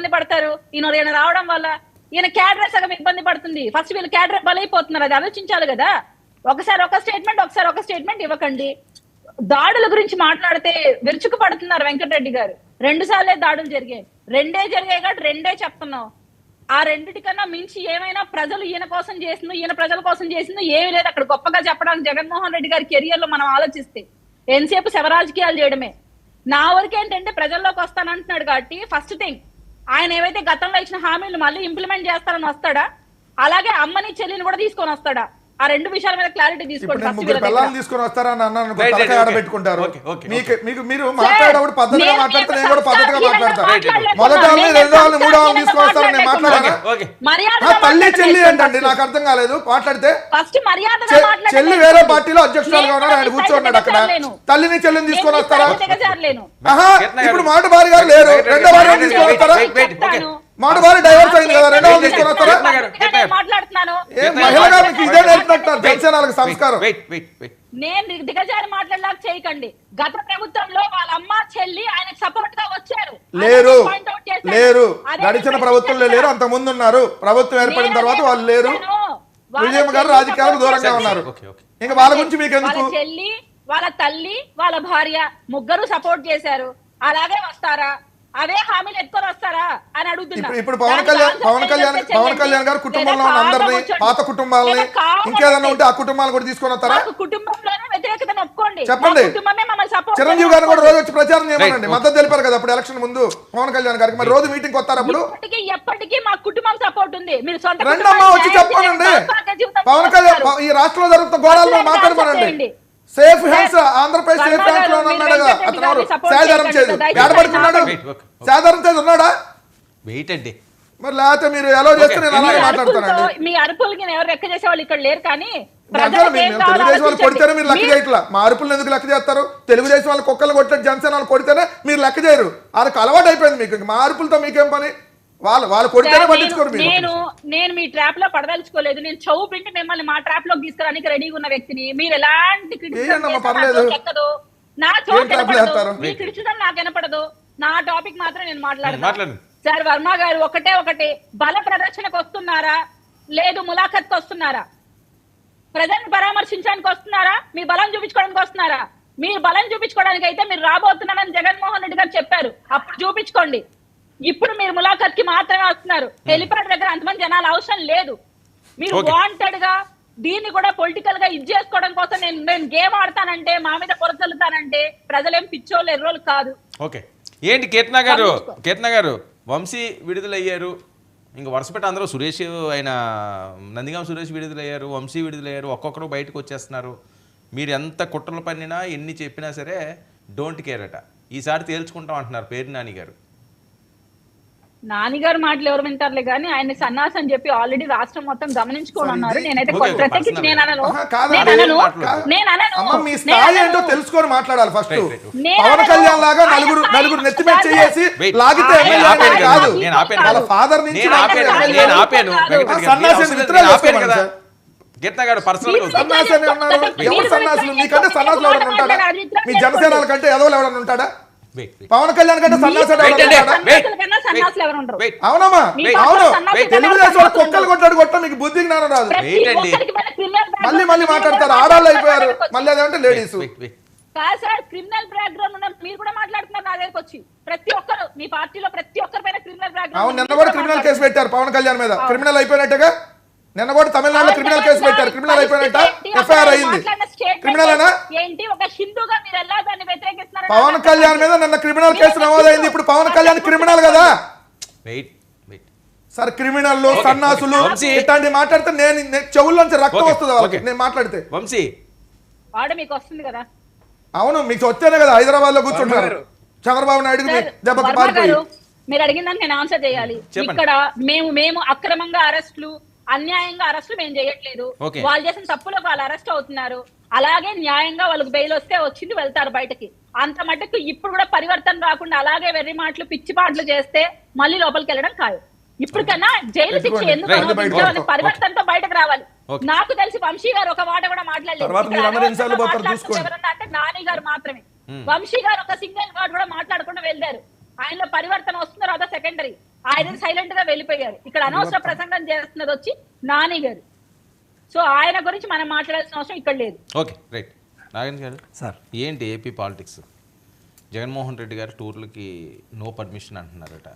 ఇబ్బంది పడతారు. ఈయన ఈయన రావడం వల్ల ఈయన క్యాడర్ సగం ఇబ్బంది పడుతుంది. ఫస్ట్ వీళ్ళు క్యాడర్ బలైపోతున్నారు. అది ఆలోచించాలి కదా. ఒకసారి ఒక స్టేట్మెంట్ ఒకసారి ఒక స్టేట్మెంట్ ఇవ్వకండి. దాడుల గురించి మాట్లాడితే విరుచుకు పడుతున్నారు వెంకటరెడ్డి గారు. రెండు సార్లే దాడులు జరిగాయి. రెండే జరిగాయి కాబట్టి రెండే చెప్తున్నాం. ఆ రెండిటికన్నా మించి ఏమైనా ప్రజలు ఈయన కోసం చేసిందో ఈయన ప్రజల కోసం చేసిందో ఏమీ లేదు. అక్కడ గొప్పగా చెప్పడానికి జగన్మోహన్ రెడ్డి గారి కెరియర్లో మనం ఆలోచిస్తే ఎంతసేపు శవరాజకీయాలు చేయడమే. నా వరకు ఏంటంటే ప్రజల్లోకి వస్తానంటున్నాడు కాబట్టి ఫస్ట్ థింగ్ ఆయన ఏవైతే గతంలో ఇచ్చిన హామీలు మళ్ళీ ఇంప్లిమెంట్ చేస్తారని వస్తాడా? అలాగే అమ్మని చెల్లిని కూడా తీసుకొని వస్తాడా? ఆ రెండు విషయాల మీద క్లారిటీ తీసుకోండి తీసుకొని వస్తారని అన్నాను okay, మీకు. మీకు మీరు మాట్లాడేటప్పుడు పద్ధతిగా నేను మాట్లాడితే నేను మీకు కూడా పద్ధతిగా మాట్లాడతాను. మొదటి వాళ్ళని రెండో వాళ్ళని మూడో వాళ్ళని నేను. మాట్లాడానా ఆ, తల్లి చెల్లి ఏంటండి. నాకు అర్థం కాలేదు మాట్లాడితే. చెల్లి వేరే పార్టీలో అధ్యక్షురాలుగా ఉన్నారు ఆయన నేను కూర్చోన్నాడు అక్కడ. తల్లిని చెల్లిని తీసుకొని వస్తారా ఇప్పుడు. మాట గారు లేరు రెండో భార్య wait, తీసుకొని వస్తారా. మాట డైవర్స్ అయింది కదా రెండో వాళ్ళు తీసుకొని వస్తారా నేను దిగజారి మాట్లాడలాగా చేయకండి. గత ప్రభుత్వంలో వాళ్ళ అమ్మ చెల్లి ఆయనకు సపోర్ట్గా వచ్చారు. లేరు. లేరు. గడిచిన ప్రభుత్వంలో లేరు. అంత ముందు ఉన్నారు ప్రభుత్వం ఏర్పడిన తర్వాత వాళ్ళు లేరు. విజయమ్మ గారు రాజకీయాలకు దూరంగా. ఉన్నారు. Okay, okay. ఇంకా వాళ్ళ గురించి మీకు ఎందుకు? వాళ్ళ చెల్లి వాళ్ళ తల్లి వాళ్ళ భార్య ముగ్గురు సపోర్ట్ చేశారు. అలాగే వస్తారా? అవే హామీలు ఎత్తుకొని వస్తారా అని అడుగుతున్నా. ఇప్పుడు పవన్ కళ్యాణ్ పవన్ కళ్యాణ్ పవన్. కళ్యాణ్ గారు కుటుంబంలో ఉన్న అందరినీ పాత కుటుంబాలని ఇంకేదన్నా ఉంటే ఆ కుటుంబాలు కూడా తీసుకొని వస్తారా? కుటుంబంలోనే వ్యతిరేకతను ఒప్పుకోండి. చెప్పండి. చిరంజీవి గారిని కూడా రోజు వచ్చి ప్రచారం చేయమనండి. Right, మద్దతు తెలిపారు కదా అప్పుడు ఎలక్షన్ ముందు పవన్ కళ్యాణ్ గారికి. మరి రోజు మీటింగ్ వస్తారు అప్పుడు? ఎప్పటికీ మా కుటుంబం సపోర్ట్ ఉంది. మీరు సొంత రండమ్మా వచ్చి జీవితం పవన్ కళ్యాణ్. ఈ రాష్ట్రంలో జరుగుతున్న అసలు మాట్లాడమనండి. సేఫ్ హ్యాండ్స్ ఆంధ్రప్రదేశ్ సేఫ్ హ్యాండ్స్లో ఉన్నాడు అతను support చేదు. ఏడబడుతున్నాడు. సాయిధరం చేదు ఉన్నాడా? వెయిట్ అండి. మరి లేకపోతే మీరు ఎలా చేస్తే నేను అలాగే మాట్లాడతానండి. మీ అరుపులకి ఎవరు లెక్క చేసే వాళ్ళు ఇక్కడ లేరు కానీ తెలుగుదేశం వాళ్ళు. కొడితేనే మీరు లెక్క మీరు- చేయట్లా. మా అరుపులను ఎందుకు లెక్క చేస్తారు? తెలుగుదేశం వాళ్ళు కుక్కలు కొట్టారు జనసేన వాళ్ళు కొడితేనే మీరు లెక్క చేయరు. వాళ్ళకి అలవాటు అయిపోయింది మీకు మా అరుపులతో మీకేం పని? వాళ్ళు వాళ్ళు కొడితేనే పట్టించుకోరు నేను- నేను మీ ట్రాప్లో పడదలుచుకోలేదు. నేను చౌ పిండి మిమ్మల్ని మా ట్రాప్లో తీసుకురానికి రెడీగా ఉన్న వ్యక్తిని. మీరు ఎలాంటి ఎక్కదు. నా చోటు? మీ criticism నాకు వినపడదు. నా టాపిక్ మాత్రం నేను మాట్లాడతాను మాట్లాడండి. సార్ వర్మ గారు ఒకటే ఒకటి బల ప్రదర్శనకు వస్తున్నారా? లేదు ములాఖత్కి వస్తున్నారా? ప్రజల్ని పరామర్శించడానికి వస్తున్నారా? మీ బలం చూపించుకోవడానికి వస్తున్నారా? మీరు బలం చూపించుకోవడానికి అయితే మీరు రాబోతున్నారని జగన్మోహన్ రెడ్డి గారు చెప్పారు. అప్పుడు చూపించుకోండి. ఇప్పుడు మీరు ములాఖత్కి మాత్రమే వస్తున్నారు. హెలిప్యాడ్ దగ్గర అంతమంది జనాలు అవసరం లేదు. మీరు. వాంటెడ్గా దీన్ని కూడా పొలిటికల్గా ఇది చేసుకోవడం కోసం నేను నేను గేమ్ ఆడతానంటే మా మీద పొరచల్లుతానంటే ప్రజలేం పిచ్చోళ్ళు ఎర్రోళ్ళు కాదు. ఓకే ఏంటి కీర్తన గారు. కీర్తన గారు వంశీ విడుదలయ్యారు. ఇంకా వరుసపెట్టి అందరూ సురేష్ ఆయన నందిగాం సురేష్ విడుదలయ్యారు వంశీ విడుదలయ్యారు ఒక్కొక్కరు బయటకు వచ్చేస్తున్నారు. మీరు ఎంత కుట్రలు పన్నినా ఎన్ని చెప్పినా సరే డోంట్ కేర్ అట. ఈసారి తేల్చుకుంటాం అంటున్నారు పేరు నాని గారు. నానిగారు మాటలు ఎవరు వింటారులే కానీ ఆయన సన్నాసి అని చెప్పి ఆల్రెడీ రాష్ట్రం మొత్తం గమనించుకొని ఇది- నేనైతే ప్రత్యేకించి. నేను అనను. నేను అనను మాట్లాడు. నేను అనను అమ్మ మీ స్థాయి. ఏంటో తెలుసుకొని మాట్లాడాలి ఫస్ట్ పవన్. కళ్యాణ్ లాగా నలుగురు నలుగురు నెత్తి మీద. చేసి. లాగితే ఎమ్మెల్యే కదా, వాళ్ళ. ఫాదర్ నుంచి నేను ఆపాను. సన్నాసి మిత్రులు ఆపాను కదా గారు పర్సనల్. సన్నాసి ఉన్నారు ఎవరు సన్నాసులు మీకంటే సన్నాసులు ఎవరైనా ఉంటాడా మీ జనసేనల కంటే ఎదవలు ఎవరైనా ఉంటాడా. పవన్ కళ్యాణ్ కంటే wait. అవునమ్మా. అవును తెలుగుదేశం కుక్కలు కొట్టాడు కొట్ట మీకు బుద్ధి జ్ఞానం రాదు మళ్ళీ మళ్ళీ. మాట్లాడతారు. ఆడాళ్ళు అయిపోయారు. మళ్ళీ అదేమంటే లేడీస్ క్రిమినల్ బ్యాక్గ్రౌండ్ ఉన్న మీరు కూడా మాట్లాడుతున్నారు నా దగ్గరకు వచ్చి. ప్రతి ఒక్కరు మీ పార్టీలో ప్రతి ఒక్కరి పైన క్రిమినల్ బ్యాక్గ్రౌండ్ నిన్న కూడా క్రిమినల్ కేసు పెట్టారు పవన్ కళ్యాణ్ మీద. క్రిమినల్ అయిపోయినట్టుగా నిన్న కూడా తమిళనాడులో క్రిమినల్ కేసు పెట్టారు. క్రిమినల్ అయిపోయినట్ట ఎఫ్ఐఆర్ అయింది. క్రిమినల్ పవన్ కళ్యాణ్ మీద నిన్న క్రిమినల్ కేసు నమోదైంది. ఇప్పుడు పవన్ కళ్యాణ్ క్రిమినల్ కదా. సార్ క్రిమినల్ సన్నాసులు వంశీ. ఇట్లాంటి మాట్లాడితే నేను చెవుల్లోంచి రక్తం వస్తుంది వాళ్ళకి. నేను మాట్లాడితే. వంశీ. వాడు మీకు వస్తుంది కదా? అవును మీకు వచ్చేనే కదా. హైదరాబాద్లో కూర్చుంటారు. చంద్రబాబు నాయుడుకి సార్, దెబ్బకి పారిపోయి మీరు అడిగిన దానికి నేను ఆన్సర్ చేయాలి. ఇక్కడ మేము మేము అక్రమంగా అరెస్టులు అన్యాయంగా అరెస్టులు మేము చేయట్లేదు. వాళ్ళు చేసిన తప్పులకు వాళ్ళు అరెస్ట్ అవుతున్నారు అలాగే న్యాయంగా వాళ్ళకి బెయిల్ వస్తే వచ్చింది వెళ్తారు బయటకి అంత మటుకు ఇప్పుడు కూడా పరివర్తన రాకుండా అలాగే వెర్రి మాటలు పిచ్చి పాటలు చేస్తే మళ్ళీ లోపలికి వెళ్ళడం ఖాయం ఇప్పుడు కన్నా జైలు శిక్ష. ఎందుకు. పరివర్తనతో బయటకు రావాలి. నాకు తెలిసి వంశీ గారు ఒక మాట కూడా మాట్లాడలేదు. ఎవరన్నా అంటే నాని గారు మాత్రమే. వంశీ గారు ఒక సింగిల్ వర్డ్ కూడా మాట్లాడకుండా వెళ్ళారు ఆయనలో పరివర్తన వస్తుందో రాదా సెకండరీ ఆయన సైలెంట్గా వెళ్ళిపోయారు. ఇక్కడ అనవసర ప్రసంగం చేస్తున్నది వచ్చి నాని గారు. సో ఆయన గురించి మనం మాట్లాడాల్సిన అవసరం ఇక్కడ లేదు. Okay right. నాగేంద్ర గారు సార్. ఏంటి ఏపీ పాలిటిక్స్? జగన్మోహన్ రెడ్డి గారు టూర్లకి నో పర్మిషన్ అంటున్నారట.